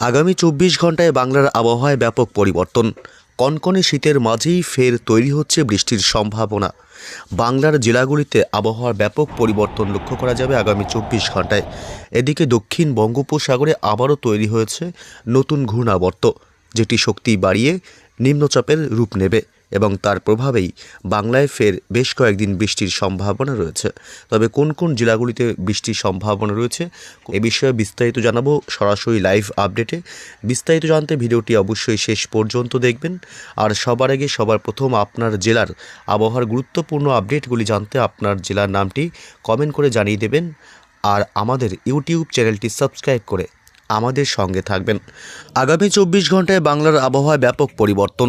আগামী চব্বিশ ঘন্টায় বাংলার আবহাওয়ায় ব্যাপক পরিবর্তন। কনকনে শীতের মাঝেই ফের তৈরি হচ্ছে বৃষ্টির সম্ভাবনা। বাংলার জেলাগুলিতে আবহাওয়ার ব্যাপক পরিবর্তন লক্ষ্য করা যাবে আগামী চব্বিশ ঘন্টায় এদিকে দক্ষিণ বঙ্গোপসাগরে আবারও তৈরি হয়েছে নতুন ঘূর্ণাবর্ত, যেটি শক্তি বাড়িয়ে নিম্নচাপের রূপ নেবে। এবং তার প্রভাবেই বাংলায় ফের বেশ কয়েকদিন বৃষ্টির সম্ভাবনা রয়েছে। তবে কোন কোন জেলাগুলিতে বৃষ্টির সম্ভাবনা রয়েছে, এ বিষয়ে বিস্তারিত জানাব সরাসরি লাইভ আপডেটে। বিস্তারিত জানতে ভিডিওটি অবশ্যই শেষ পর্যন্ত দেখবেন। আর সবার আগে সবার প্রথম আপনার জেলার আবহাওয়ার গুরুত্বপূর্ণ আপডেটগুলি জানতে আপনার জেলার নামটি কমেন্ট করে জানিয়ে দেবেন। আর আমাদের ইউটিউব চ্যানেলটি সাবস্ক্রাইব করে আমাদের সঙ্গে থাকবেন। আগামী চব্বিশ ঘন্টায় বাংলার আবহাওয়ায় ব্যাপক পরিবর্তন।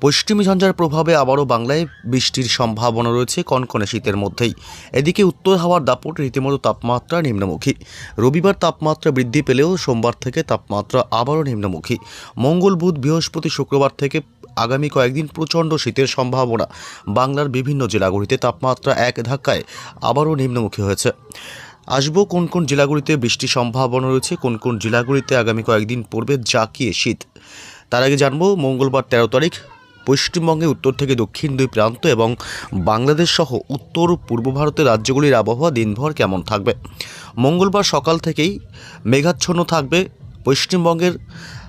পশ্চিমী ঝঞ্ঝার প্রভাবে আবারও বাংলায় বৃষ্টির সম্ভাবনা রয়েছে কনকনে শীতের মধ্যেই। এদিকে উত্তর হাওয়ার দাপট রীতিমতো তাপমাত্রা নিম্নমুখী। রবিবার তাপমাত্রা বৃদ্ধি পেলেও সোমবার থেকে তাপমাত্রা আবারও নিম্নমুখী। মঙ্গল, বুধ, বৃহস্পতি, শুক্রবার থেকে আগামী কয়েকদিন প্রচণ্ড শীতের সম্ভাবনা। বাংলার বিভিন্ন জেলাগুলিতে তাপমাত্রা এক ধাক্কায় আবারও নিম্নমুখী হয়েছে। আসব কোন কোন জেলাগুলিতে বৃষ্টির সম্ভাবনা রয়েছে, কোন কোন জেলাগুলিতে আগামী কয়েকদিন পড়বে জাকিয়ে শীত। তার আগে জানব মঙ্গলবার তেরো তারিখ পশ্চিমবঙ্গে উত্তর থেকে দক্ষিণ দুই প্রান্ত এবং বাংলাদেশ সহ উত্তর পূর্ব ভারতের রাজ্যগুলির আবহাওয়া দিনভর কেমন থাকবে? মঙ্গলবার সকাল থেকেই মেঘাচ্ছন্ন থাকবে পশ্চিমবঙ্গের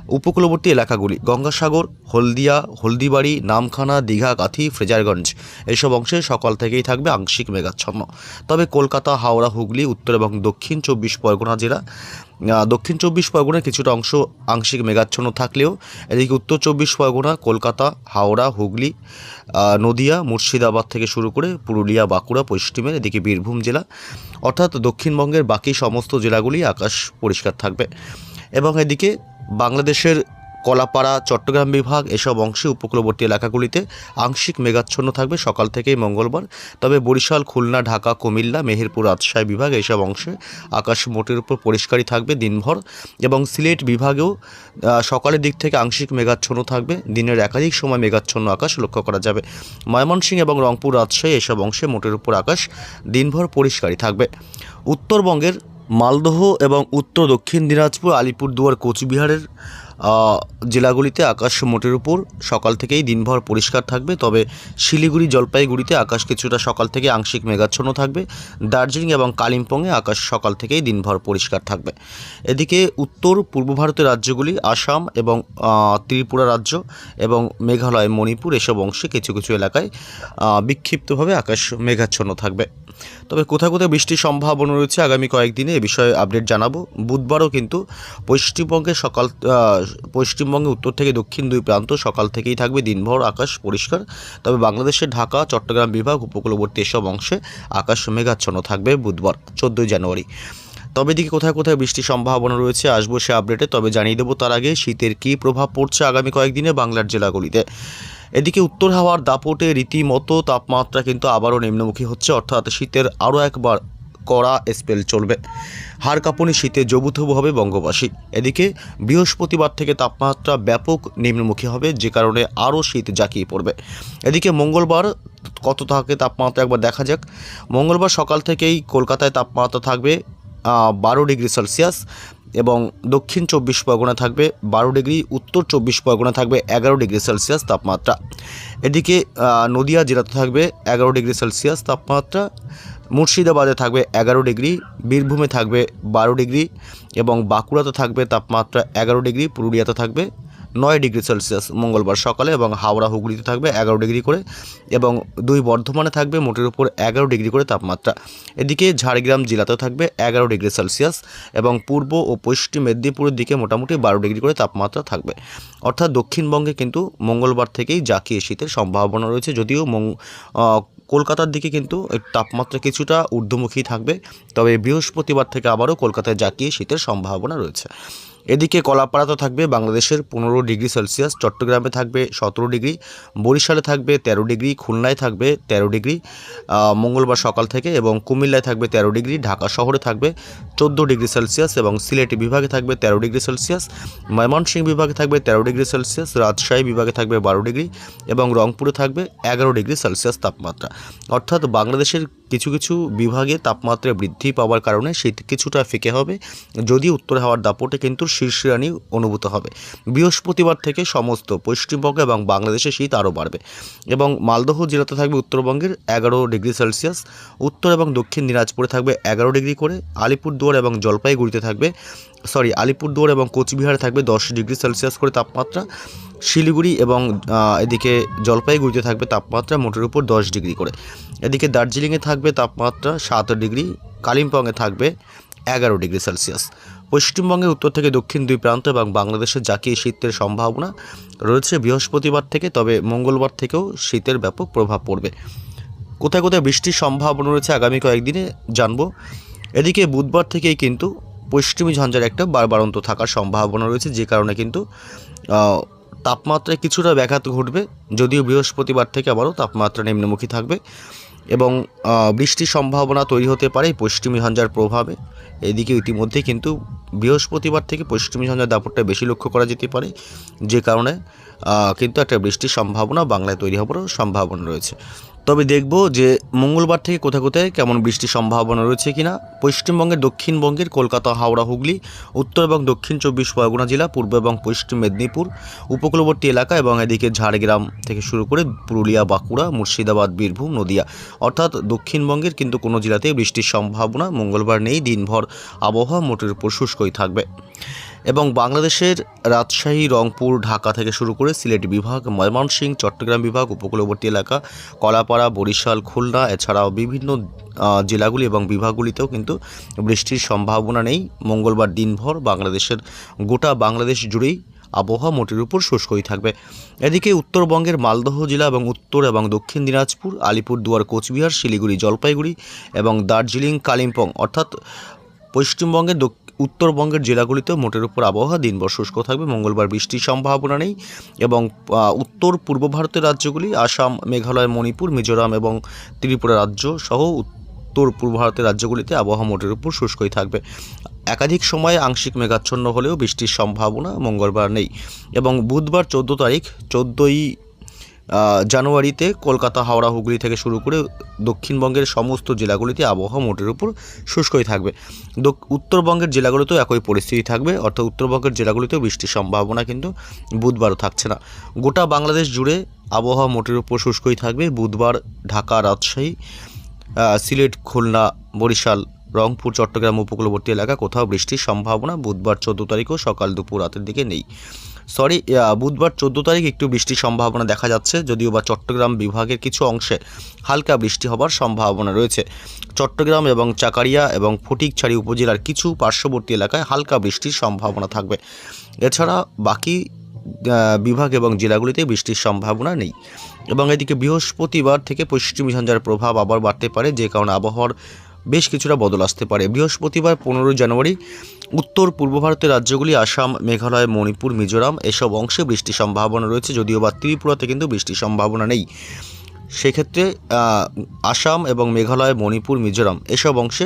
উপকূলবর্তী এলাকাগুলি। গঙ্গাসাগর, হলদিয়া, হলদিবাড়ি, নামখানা, দীঘা, কাথি, ফ্রেজারগঞ্জ এসব অংশে সকাল থেকেই থাকবে আংশিক মেঘাচ্ছন্ন। তবে কলকাতা, হাওড়া, হুগলি, উত্তর এবং দক্ষিণ চব্বিশ পরগনা জেলা দক্ষিণ চব্বিশ পরগনার কিছুটা অংশ আংশিক মেঘাচ্ছন্ন থাকলেও এদিকে উত্তর চব্বিশ পরগনা, কলকাতা, হাওড়া, হুগলি নদিয়া, মুর্শিদাবাদ থেকে শুরু করে পুরুলিয়া, বাঁকুড়া, পশ্চিমের এদিকে বীরভূম জেলা, অর্থাৎ দক্ষিণবঙ্গের বাকি সমস্ত জেলাগুলি আকাশ পরিষ্কার থাকবে। এবং এদিকে বাংলাদেশের কলাপাড়া, চট্টগ্রাম বিভাগ এসব অংশে উপকূলবর্তী এলাকাগুলিতে আংশিক মেঘাচ্ছন্ন থাকবে সকাল থেকেই মঙ্গলবার। তবে বরিশাল, খুলনা, ঢাকা, কুমিল্লা, মেহেরপুর, রাজশাহী বিভাগ এসব অংশে আকাশ মোটের উপর পরিষ্কারই থাকবে দিনভর এবং সিলেট বিভাগেও সকালের দিক থেকে আংশিক মেঘাচ্ছন্ন থাকবে। দিনের একাধিক সময় মেঘাচ্ছন্ন আকাশ লক্ষ্য করা যাবে। ময়মনসিংহ এবং রংপুর, রাজশাহী এসব অংশে মোটের উপর আকাশ দিনভর পরিষ্কারই থাকবে। উত্তরবঙ্গের মালদহ এবং উত্তর দক্ষিণ দিনাজপুর, আলিপুরদুয়ার, কোচবিহারের জেলাগুলিতে আকাশ মোটের উপর সকাল থেকেই দিনভর পরিষ্কার থাকবে, তবে শিলিগুড়ি, জলপাইগুড়িতে আকাশ কিছুটা সকাল থেকে আংশিক মেঘাচ্ছন্ন থাকবে। দার্জিলিং এবং কালিম্পংয়ে আকাশ সকাল থেকেই দিনভর পরিষ্কার থাকবে। এদিকে উত্তর, পূর্ব ভারতের রাজ্যগুলি আসাম এবং ত্রিপুরা রাজ্য এবং মেঘালয়, মণিপুর এসব অংশে কিছু কিছু এলাকায় বিক্ষিপ্তভাবে আকাশ মেঘাচ্ছন্ন থাকবে। তবে কোথাও কোথাও বৃষ্টির সম্ভাবনা রয়েছে আগামী কয়েকদিনে এ বিষয়ে আপডেট জানাব। বুধবারও কিন্তু পশ্চিমবঙ্গে সকাল পশ্চিমবঙ্গে উত্তর থেকে দক্ষিণ দুই প্রান্ত সকাল থেকেই থাকবে দিনভর আকাশ পরিষ্কার। তবে বাংলাদেশের ঢাকা, চট্টগ্রাম বিভাগ উপকূলবর্তী এসব অংশে আকাশ মেঘাচ্ছন্ন থাকবে বুধবার, চোদ্দোই জানুয়ারি। তবে এদিকে কোথায় কোথায় বৃষ্টির সম্ভাবনা রয়েছে আসব সে আপডেটে, তবে জানিয়ে দেবো তার আগে শীতের কী প্রভাব পড়ছে আগামী কয়েকদিনে বাংলার জেলাগুলিতে। এদিকে উত্তর হাওয়ার দাপটে রীতিমতো তাপমাত্রা কিন্তু আবারও নিম্নমুখী হচ্ছে, অর্থাৎ শীতের আরও একবার কড়া স্পেল চলবে। হাড় কাঁপুনি, শীতে জবুথবু হবে বঙ্গবাসী। এদিকে বৃহস্পতিবার থেকে তাপমাত্রা ব্যাপক নিম্নমুখী হবে, যে কারণে আরও শীত জাঁকিয়ে পড়বে। এদিকে মঙ্গলবার কত থাকে তাপমাত্রা একবার দেখা যাক। মঙ্গলবার সকাল থেকেই কলকাতায় তাপমাত্রা থাকবে বারো ডিগ্রি সেলসিয়াস এবং দক্ষিণ চব্বিশ পরগনা থাকবে বারো ডিগ্রি, উত্তর চব্বিশ পরগনা থাকবে এগারো ডিগ্রি সেলসিয়াস তাপমাত্রা। এদিকে নদিয়া, জেলাতে থাকবে এগারো ডিগ্রি সেলসিয়াস তাপমাত্রা। মুর্শিদাবাদে থাকবে এগারো ডিগ্রি, বীরভূমে থাকবে বারো ডিগ্রি এবং বাঁকুড়াতে থাকবে তাপমাত্রা এগারো ডিগ্রি, পুরুলিয়াতে থাকবে নয় ডিগ্রি সেলসিয়াস মঙ্গলবার সকালে এবং হাওড়া হুগলিতে থাকবে এগারো ডিগ্রি করে এবং দুই বর্ধমানে থাকবে মোটের উপর এগারো ডিগ্রি করে তাপমাত্রা। এদিকে ঝাড়গ্রাম জেলাতেও থাকবে এগারো ডিগ্রি সেলসিয়াস এবং পূর্ব ও পশ্চিম মেদিনীপুরের দিকে মোটামুটি বারো ডিগ্রি করে তাপমাত্রা থাকবে। অর্থাৎ দক্ষিণবঙ্গে কিন্তু মঙ্গলবার থেকেই জাকিয়ে শীতের সম্ভাবনা রয়েছে, যদিও কলকাতার দিকে কিন্তু তাপমাত্রা কিছুটা ঊর্ধ্বমুখী থাকবে। তবে বৃহস্পতিবার থেকে আবারও কলকাতায় জাকিয়ে শীতের সম্ভাবনা রয়েছে। এদিকে কলাপাড়াতে থাকবে বাংলাদেশের পনেরো ডিগ্রি সেলসিয়াস, চট্টগ্রামে থাকবে সতেরো ডিগ্রি, বরিশালে থাকবে তেরো ডিগ্রি, খুলনায় থাকবে তেরো ডিগ্রি মঙ্গলবার সকাল থেকে এবং কুমিল্লায় থাকবে তেরো ডিগ্রি, ঢাকা শহরে থাকবে চোদ্দ ডিগ্রি সেলসিয়াস এবং সিলেট বিভাগে থাকবে তেরো ডিগ্রি সেলসিয়াস, ময়মনসিংহ বিভাগে থাকবে তেরো ডিগ্রি সেলসিয়াস, রাজশাহী বিভাগে থাকবে বারো ডিগ্রি এবং রংপুরে থাকবে এগারো ডিগ্রি সেলসিয়াস তাপমাত্রা। অর্থাৎ বাংলাদেশের কিছু কিছু বিভাগে তাপমাত্রা বৃদ্ধি পাওয়ার কারণে শীত কিছুটা ফিকে হবে, যদিও উত্তর হাওয়ার দাপটে কিন্তু শীর্ষরানি অনুভূত হবে। বৃহস্পতিবার থেকে সমস্ত পশ্চিমবঙ্গ এবং বাংলাদেশে শীত আরও বাড়বে এবং মালদহ জেলাতে থাকবে উত্তরবঙ্গের এগারো ডিগ্রি সেলসিয়াস, উত্তর এবং দক্ষিণ দিনাজপুরে থাকবে এগারো ডিগ্রি করে, আলিপুরদুয়ার এবং জলপাইগুড়িতে থাকবে সরি আলিপুরদুয়ার এবং কোচবিহারে থাকবে দশ ডিগ্রি সেলসিয়াস করে তাপমাত্রা, শিলিগুড়ি এবং এদিকে জলপাইগুড়িতে থাকবে তাপমাত্রা মোটের উপর দশ ডিগ্রি করে। এদিকে দার্জিলিংয়ে থাকবে তাপমাত্রা সাত ডিগ্রি, কালিম্পংয়ে থাকবে এগারো ডিগ্রি সেলসিয়াস। পশ্চিমবঙ্গের উত্তর থেকে দক্ষিণ দুই প্রান্ত এবং বাংলাদেশের জাকি শীতের সম্ভাবনা রয়েছে বৃহস্পতিবার থেকে, তবে মঙ্গলবার থেকেও শীতের ব্যাপক প্রভাব পড়বে। কোথায় কোথায় বৃষ্টির সম্ভাবনা রয়েছে আগামী কয়েকদিনে জানব। এদিকে বুধবার থেকেই কিন্তু পশ্চিমী ঝঞ্ঝার একটা বারবারন্ত থাকার সম্ভাবনা রয়েছে, যে কারণে কিন্তু তাপমাত্রায় কিছুটা ব্যাঘাত ঘটবে। যদিও বৃহস্পতিবার থেকে আবারও তাপমাত্রা নিম্নমুখী থাকবে এবং বৃষ্টির সম্ভাবনা তৈরি হতে পারে পশ্চিমী ঝঞ্ঝার প্রভাবে। এদিকে ইতিমধ্যে কিন্তু বৃহস্পতিবার থেকে পশ্চিমী ঝঞ্ঝার দাপটটা বেশি লক্ষ্য করা যেতে পারে যে কারণে কিন্তু একটা বৃষ্টির সম্ভাবনা, বাংলায় তৈরি হওয়ারও সম্ভাবনা রয়েছে। তবে দেখব যে মঙ্গলবার থেকে কোথায় কোথায় কেমন বৃষ্টির সম্ভাবনা রয়েছে কিনা। পশ্চিমবঙ্গের দক্ষিণবঙ্গের কলকাতা, হাওড়া, হুগলি, উত্তর এবং দক্ষিণ চব্বিশ পরগনা জেলা, পূর্ব এবং পশ্চিম মেদিনীপুর, উপকূলবর্তী এলাকা এবং এদিকে ঝাড়গ্রাম থেকে শুরু করে পুরুলিয়া, বাঁকুড়া, মুর্শিদাবাদ, বীরভূম, নদিয়া। অর্থাৎ দক্ষিণবঙ্গের কিন্তু কোনো জেলাতেই বৃষ্টির সম্ভাবনা মঙ্গলবার নেই। দিনভর আবহাওয়া মোটের উপর শুষ্কই থাকবে। এবং বাংলাদেশের রাজশাহী, রংপুর, ঢাকা থেকে শুরু করে সিলেট বিভাগ, ময়মনসিংহ, চট্টগ্রাম বিভাগ, উপকূলবর্তী এলাকা, কলাপাড়া, বরিশাল, খুলনা, এছাড়াও বিভিন্ন জেলাগুলি এবং বিভাগগুলিতেও কিন্তু বৃষ্টির সম্ভাবনা নেই। মঙ্গলবার দিনভর বাংলাদেশের গোটা বাংলাদেশ জুড়েই আবহাওয়া মোটের উপর শুষ্কই থাকবে। এদিকে উত্তরবঙ্গের মালদহ জেলা এবং উত্তর এবং দক্ষিণ দিনাজপুর, আলিপুরদুয়ার, কোচবিহার, শিলিগুড়ি, জলপাইগুড়ি এবং দার্জিলিং, কালিম্পং অর্থাৎ পশ্চিমবঙ্গের উত্তরবঙ্গের জেলাগুলিতেও মোটের উপর আবহাওয়া দিনভর শুষ্ক থাকবে। মঙ্গলবার বৃষ্টির সম্ভাবনা নেই এবং উত্তর পূর্ব ভারতের রাজ্যগুলি আসাম, মেঘালয়, মণিপুর, মিজোরাম এবং ত্রিপুরা রাজ্য সহ উত্তর পূর্ব ভারতের রাজ্যগুলিতে আবহাওয়া মোটের উপর শুষ্কই থাকবে। একাধিক সময়ে আংশিক মেঘাচ্ছন্ন হলেও বৃষ্টির সম্ভাবনা মঙ্গলবার নেই এবং বুধবার চোদ্দ তারিখ, চোদ্দোই জানুয়ারিতে কলকাতা, হাওড়া, হুগলি থেকে শুরু করে দক্ষিণবঙ্গের সমস্ত জেলাগুলিতে আবহাওয়া মোটের উপর শুষ্কই থাকবে। উত্তরবঙ্গের জেলাগুলিতেও একই পরিস্থিতি থাকবে, অর্থাৎ উত্তরবঙ্গের জেলাগুলিতেও বৃষ্টির সম্ভাবনা কিন্তু বুধবারও থাকছে না। গোটা বাংলাদেশ জুড়ে আবহাওয়া মোটের উপর শুষ্কই থাকবে। বুধবার ঢাকা, রাজশাহী সিলেট, খুলনা, বরিশাল, রংপুর, চট্টগ্রাম উপকূলবর্তী এলাকা কোথাও বৃষ্টির সম্ভাবনা বুধবার চোদ্দ তারিখও সকাল দুপুর রাতের দিকে নেই। সরি বুধবার চোদ্দ তারিখ একটু বৃষ্টির সম্ভাবনা দেখা যাচ্ছে, যদিও বা চট্টগ্রাম বিভাগের কিছু অংশে হালকা বৃষ্টি হবার সম্ভাবনা রয়েছে। চট্টগ্রাম এবং চাকারিয়া এবং ফটিকছড়ি উপজেলার কিছু পার্শ্ববর্তী এলাকায় হালকা বৃষ্টির সম্ভাবনা থাকবে। এছাড়া বাকি বিভাগ এবং জেলাগুলিতে বৃষ্টির সম্ভাবনা নেই। এবং এদিকে বৃহস্পতিবার থেকে পশ্চিমী ঝঞ্ঝার প্রভাব আবার বাড়তে পারে, যে কারণে আবহাওয়ার বেশ কিছুটা বদল আসতে পারে। বৃহস্পতিবার পনেরোই জানুয়ারি উত্তর পূর্ব ভারতের রাজ্যগুলি আসাম, মেঘালয়, মণিপুর, মিজোরাম এসব অংশে বৃষ্টির সম্ভাবনা রয়েছে, যদিও বা ত্রিপুরাতে কিন্তু বৃষ্টির সম্ভাবনা নেই। সেক্ষেত্রে আসাম এবং মেঘালয়, মণিপুর, মিজোরাম এসব অংশে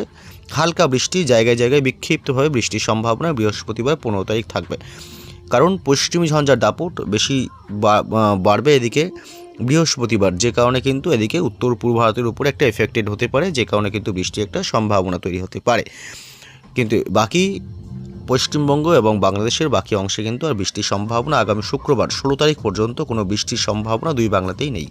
হালকা বৃষ্টি জায়গায় জায়গায় বিক্ষিপ্তভাবে বৃষ্টির সম্ভাবনা বৃহস্পতিবার পনেরো তারিখ থাকবে। কারণ পশ্চিমী ঝঞ্ঝার দাপট বেশি বাড়বে এদিকে। বৃহস্পতিবার, যে কারণে কিন্তু এদিকে উত্তর পূর্ব ভারতের উপর একটা এফেক্টেড হতে পারে, যে কারণে কিন্তু বৃষ্টি একটা সম্ভাবনা তৈরি হতে পারে। কিন্তু বাকি পশ্চিমবঙ্গ এবং বাংলাদেশের বাকি অংশে কিন্তু আর বৃষ্টির সম্ভাবনা আগামী শুক্রবার, ষোলো তারিখ পর্যন্ত কোনো বৃষ্টির সম্ভাবনা দুই বাংলাতেই নেই।